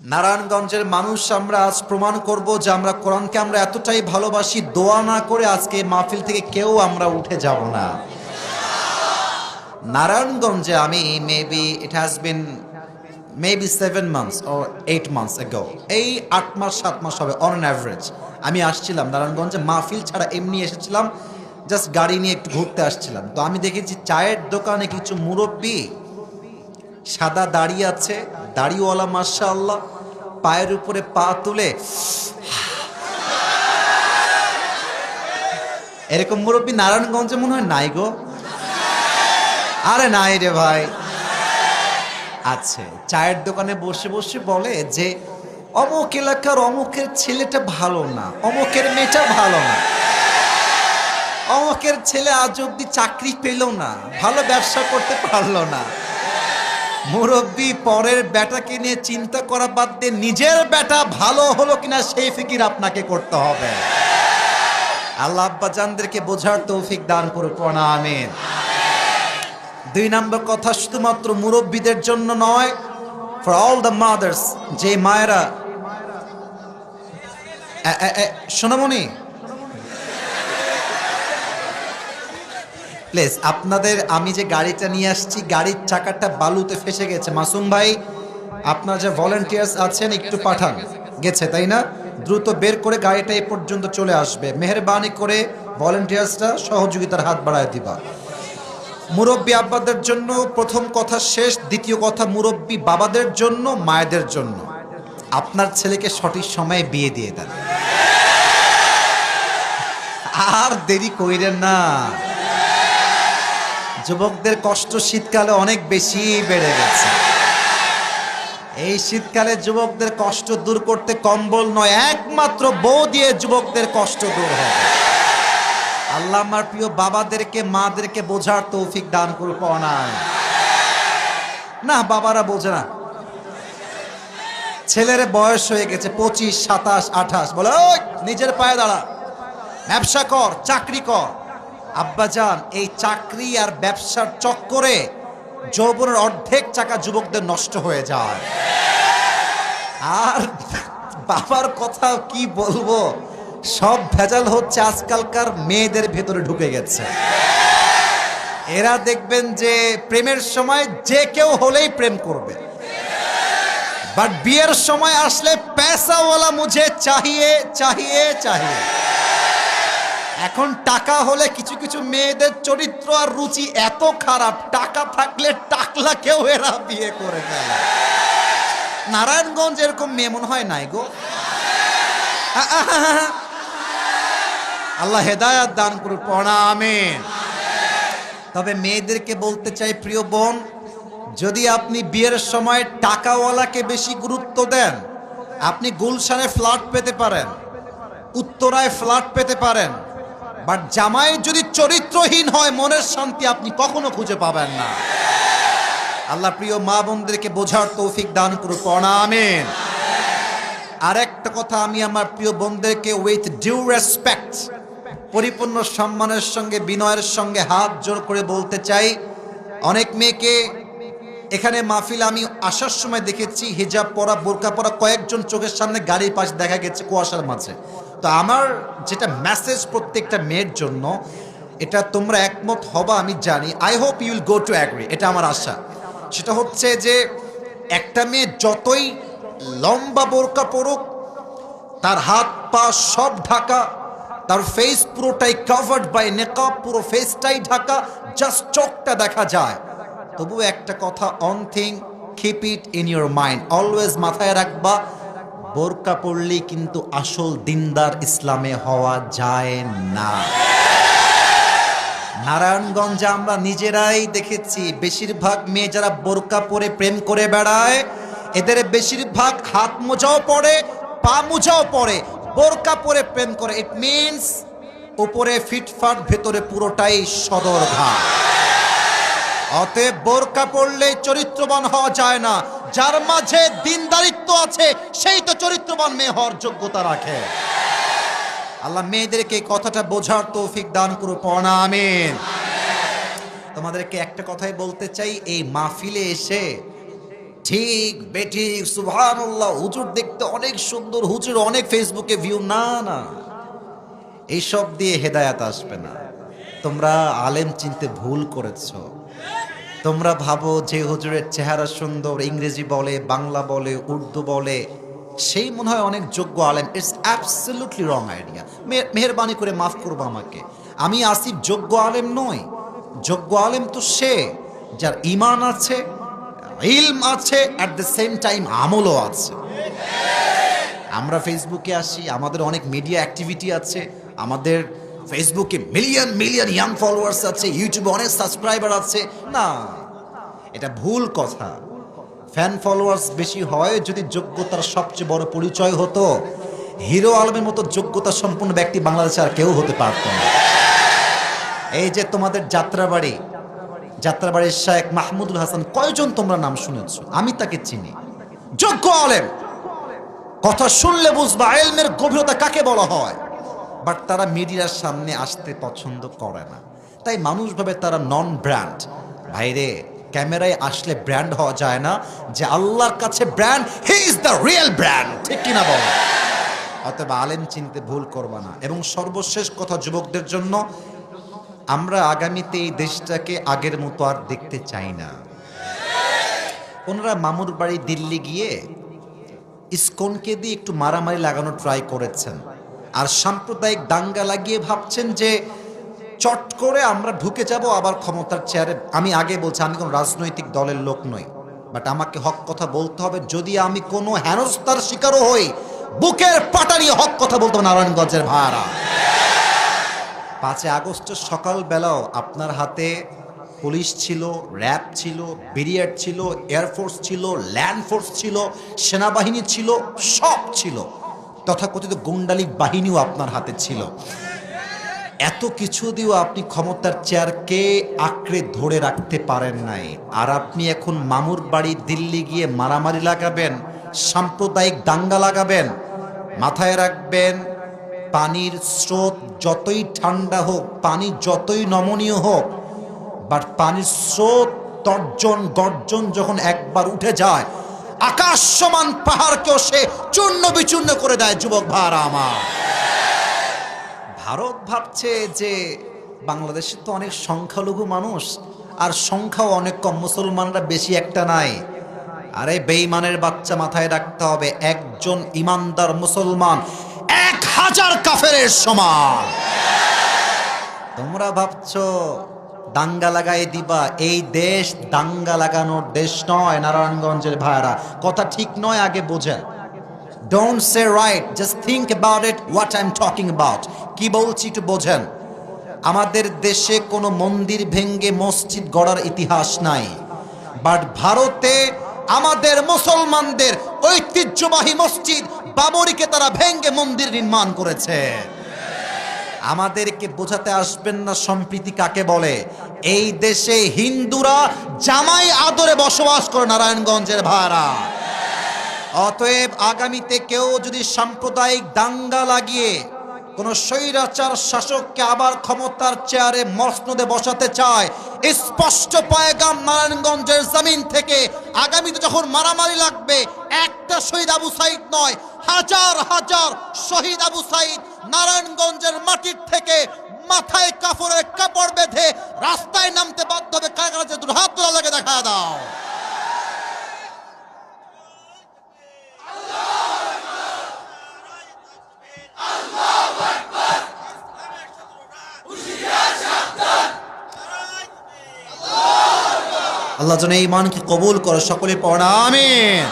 নারায়ণগঞ্জের মানুষ, আমরা আজ প্রমাণ করব যে আমরা কোরআনকে আমরা এতটাই ভালোবাসি, দোয়া না করে আজকে মাহফিল থেকে কেউ আমরা উঠে যাব না। নারায়ণগঞ্জে আমি maybe it has been maybe seven months O eight months ago এই আট মাস, সাত মাস হবে অন অ্যান অ্যাভারেজ আমি আসছিলাম নারায়ণগঞ্জে, মাহফিল ছাড়া এমনি এসেছিলাম জাস্ট গাড়ি নিয়ে একটু ঘুরতে আসছিলাম। তো আমি দেখেছি চায়ের দোকানে কিছু মুরব্বী সাদা দাড়ি আছে, দাড়িওয়ালা মাসা আল্লাহ পায়ের উপরে পা তুলে, এরকম মুরব্বী নারায়ণগঞ্জে মনে হয় নাই গো। আরে নাই রে ভাই। আছে চায়ের দোকানে বসে বসে বলে যে, অমুক এলাকার অমুকের ছেলেটা ভালো না, অমুকের মেয়েটা ভালো না। অমুকের ছেলে আজ অব্দি চাকরি পেল না, ভালো ব্যবসা করতে পারল না। মুরব্বী পরের বেটাকে নিয়ে চিন্তা করা বাদ দিয়ে নিজের বেটা ভালো হলো কিনা সেই ফিকির আপনাকে করতে হবে। আল্লাহ আব্বা জানদেরকে বোঝার তৌফিক দান করুক আমিন। দুই নম্বর কথা শুধুমাত্র মুরব্বীদের জন্য নয় ফর অল দ্য মাদার্স যে মায়েরা এ- প্লিজ, আপনাদের, আমি যে গাড়িটা নিয়ে আসছি, গাড়ির চাকাটা বালুতে ফেসে গেছে। মাসুম ভাই, আপনার যে ভলেন্টিয়ার্স আছেন, একটু পাঠান। গেছে, তাই না? দ্রুত বের করে গাড়িটা এ পর্যন্ত চলে আসবে। মেহরবানি করে ভলেন্টিয়ার্সরা সহযোগিতার হাত বাড়ায় দিবা। মুরব্বী আব্বাদের জন্য প্রথম কথা শেষ, দ্বিতীয় কথা মুরব্বী বাবাদের জন্য, মায়েদের জন্য। আপনার ছেলেকে সঠিক সময়ে বিয়ে দিয়ে দেন। আর দেরি কইরেন না। যুবকদের কষ্ট শীতকালে অনেক বেশি বেড়ে গেছে। এই শীতকালে যুবকদের কষ্ট দূর করতে কম্বল নয় একমাত্র বউ দিয়ে যুবকদের কষ্ট দূর হবে। আল্লাহ আমার প্রিয় বাবাদেরকে মাদেরকে বোঝার তৌফিক দান করুক অনায় না বাবারা বোঝে না। ছেলের বয়স হয়ে গেছে পঁচিশ সাতাশ আঠাশ। বলে "ওই, নিজের পায়ে দাঁড়া। ব্যবসা কর চাকরি কর। আব্বাজান, এই চাকরি আর ব্যবসার চক্করে যৌবনের অর্ধেক চাকা যুবকদের নষ্ট হয়ে যায়। আর বাবার কথা কি বলব? সব ভেজাল হচ্ছে আজকালকার মেয়েদের ভেতরে ঢুকে গেছে। এরা দেখবেন যে প্রেমের সময় যে কেউ হলেই প্রেম করবে। বাট বিয়ের সময় আসলে পেশাওয়ালা মুঝে চাহিয়ে চাহিয়ে চাহিয়ে। এখন টাকা হলে কিছু কিছু মেয়েদের চরিত্র আর রুচি এত খারাপ, টাকা থাকলে টাকলা কেউ এরা বিয়ে করে ফেলে। নারায়ণগঞ্জ এরকম মেয়ে মনে হয় নাই গো? আল্লাহ হেদায়াত দান করুক, পড়া, আমিন। তবে মেয়েদেরকে বলতে চাই, প্রিয় বোন, যদি আপনি বিয়ের সময় টাকাওয়ালাকে বেশি গুরুত্ব দেন, আপনি গুলশানে ফ্ল্যাট পেতে পারেন, উত্তরায় ফ্ল্যাট পেতে পারেন বাট জামাই যদি চরিত্রহীন হয়, মনের শান্তি আপনি কখনো খুঁজে পাবেন না। আল্লাহ প্রিয় মা বোনদেরকে বোঝার তৌফিক দান করুক আমিন। আর একটা কথা আমি আমার প্রিয় বোনদেরকে উইথ ডিউ রেসপেক্ট পরিপূর্ণ সম্মানের সঙ্গে, বিনয়ের সঙ্গে হাত জোর করে বলতে চাই। অনেক মেয়েকে এখানে মাহফিল আমি আসার সময় দেখেছি, হিজাব পরা, বোরকা পরা কয়েকজন চোখের সামনে গাড়ির পাশে দেখা গেছে কুয়াশার মাঝে। তো আমার যেটা মেসেজ প্রত্যেকটা মেয়ের জন্য, এটা তোমরা একমত হবা, আমি জানি। I hope you'll go to agree এটা আমার আশা। সেটা হচ্ছে যে, একটা মেয়ে যতই লম্বা বোরকা পরুক, তার হাত পা সব ঢাকা, তার ফেস পুরোটাই কাভার্ড বাই নেকআপ পুরো ফেসটাই ঢাকা জাস্ট চোখটা দেখা যায়। তবু একটা কথা one thing keep it in your mind always মাথায় রাখবা বোরকা পড়লেই কিন্তু আসল দিনদার ইসলামে হওয়া যায় না। নারায়ণগঞ্জে আমরা নিজেরাই দেখেছি, বেশিরভাগ মেয়ে যারা বোরকা পরে প্রেম করে বেড়ায়, এদের বেশিরভাগ হাত মোজাও পরে, পা মোজাও পরে, বোরকা পরে প্রেম করে। ইট মিনস উপরে ফিটফাট, ভেতরে পুরোটাই সদর ঘাট অতএব বোরকা পড়লে চরিত্রবান হওয়া যায় না। যার মাঝে দিনদারিত্ব আছে, সেই তো চরিত্রবান মেয়ে হওয়ার যোগ্যতা রাখে। আল্লাহ মেয়েদেরকে কথাটা বোঝার তৌফিক দান করু পড়া আমিন। তোমাদেরকে একটা কথাই বলতে চাই, এই মাহফিলে এসে ঠিক বেঠিক সুবহানাল্লাহ, হুজুর দেখতে অনেক সুন্দর। হুজুর অনেক ফেসবুকে ভিউ না না। এইসব দিয়ে হেদায়াত আসবে না। তোমরা আলেম চিনতে ভুল করেছ। তোমরা ভাবো যে হুজুরের চেহারা সুন্দর, ইংরেজি বলে, বাংলা বলে, উর্দু বলে। সেই মনে হয় অনেক যোগ্য আলেম। ইটস অ্যাবসলিউটলি রং আইডিয়া মেহরবানি করে মাফ করব আমাকে। আমি আসিফ যোগ্য আলেম নই। যোগ্য আলেম তো সে যার ইমান আছে, ইলম আছে অ্যাট দ্য সেম টাইম আমলও আছে। আমরা ফেসবুকে আসি, আমাদের অনেক মিডিয়া অ্যাক্টিভিটি আছে, আমাদের ফেসবুকে মিলিয়ন মিলিয়ন ইয়াং ফলোয়ার্স আছে ইউটিউবে অনেক সাবস্ক্রাইবার আছে। না, এটা ভুল কথা। ফ্যান ফলোয়ার্স বেশি হয় যদি যোগ্যতার সবচেয়ে বড় পরিচয় হতো। হিরো আলমের মতো যোগ্যতা সম্পন্ন ব্যক্তি বাংলাদেশে আর কেউ হতে পারত না। এই যে তোমাদের যাত্রাবাড়ি, যাত্রাবাড়ির শায়েক মাহমুদুল হাসান, কয়জন তোমরা নাম শুনেছ? আমি তাকে চিনি। যোগ্য আলেম। কথা শুনলে বুঝবা এলমের গভীরতা কাকে বলা হয়? বাট তারা মিডিয়ার সামনে আসতে পছন্দ করে না। তাই মানুষভাবে তারা নন ব্র্যান্ড ভাইরে, ক্যামেরায় আসলে ব্র্যান্ড হওয়া যায় না যে আল্লাহর কাছে brand he is the real brand ঠিক কিনা বল? অতএব আলেম চিনতে ভুল করবা না। এবং সর্বশেষ কথা যুবকদের জন্য, আমরা আগামীতে এই দেশটাকে আগের মতো আর দেখতে চাই না। ওনারা মামুর বাড়ি দিল্লি গিয়ে ইসকনকে দিয়ে একটু মারামারি লাগানো ট্রাই করেছেন। আর সাম্প্রদায়িক দাঙ্গা লাগিয়ে ভাবছেন যে চট করে আমরা ঢুকে যাব আবার ক্ষমতার চেয়ারে। আমি আগে বলছি, আমি কোনো রাজনৈতিক দলের লোক নই বাট আমাকে হক কথা বলতে হবে। যদি আমি কোনো হেনস্থার শিকারও হই, বুকের পাটা নিয়ে হক কথা বলতে হবে নারায়ণগঞ্জের ভাড়া। পাঁচই আগস্টের সকালবেলাও আপনার হাতে পুলিশ ছিল, র্যাব ছিল বিরিয়ার ছিল এয়ারফোর্স ছিল, ল্যান্ড ফোর্স ছিল, সেনাবাহিনী ছিল, সব ছিল। তথাকথিত গুন্ডালি বাহিনীও আপনার হাতে ছিল। এত কিছু দিয়েও আপনি ক্ষমতার চেয়ারকে আঁকড়ে ধরে রাখতে পারেন নাই। আর আপনি এখন মামুর বাড়ি দিল্লি গিয়ে মারামারি লাগাবেন, সাম্প্রদায়িক দাঙ্গা লাগাবেন, মাথায় রাখবেন, পানির স্রোত যতই ঠান্ডা হোক, পানি যতই নমনীয় হোক বাট পানির স্রোত তর্জন গর্জন যখন একবার উঠে যায় আকাশ সমান পাহাড়কেও সে চূর্ণ বিচূর্ণ করে দেয়, যুবক ভাড়া আমার। ভারত ভাবছে যে বাংলাদেশে তো অনেক সংখ্যালঘু মানুষ, আর সংখ্যাও অনেক কম, মুসলমানরা বেশি একটা নাই। আরে বেইমানের বাচ্চা মাথায় রাখতে হবে, একজন ইমানদার মুসলমান এক হাজার কাফের সমান। তোমরা ভাবছ দাঙ্গা লাগাই দিবা। এই দেশ দাঙ্গা লাগানোর দেশ নয়, নারায়ণগঞ্জের ভাইরা কথা ঠিক নয়, আগে বোঝেন। Don't say right just think about it what I am talking about কি বলছি একটু বোঝেন। আমাদের দেশে কোনো মন্দির ভেঙ্গে মসজিদ গড়ার ইতিহাস নাই। বাট ভারতে আমাদের মুসলমানদের ঐতিহ্যবাহী মসজিদ বাবরিকে তারা ভেঙ্গে মন্দির নির্মাণ করেছে। আমাদেরকে বোঝাতে আসবেন না সম্প্রীতি কাকে বলে। এই দেশে হিন্দুরা জামাই আদরে বসবাস করে নারায়ণগঞ্জের ভাড়া অতএব আগামীতে কেউ যদি সাম্প্রদায়িক দাঙ্গা লাগিয়ে কোন স্বৈরাচার শাসককে আবার ক্ষমতার চেয়ারে মসনদে বসাতে চায়, স্পষ্ট পায়গাম নারায়ণগঞ্জের জমিন থেকে আগামীতে যখন মারামারি লাগবে, একটা শহীদ আবু সাইদ নয় হাজার হাজার শহীদ আবু সাইদ নারায়ণগঞ্জের মাটির থেকে মাথায় কাপড়ের কাপড় বেঁধে রাস্তায় নামতে বাধ্য হবে। কারা কারা যে লাগে, দেখা দাও। আল্লাহ যেন এই মানকে কবুল করে সকলে পড়া আমিন।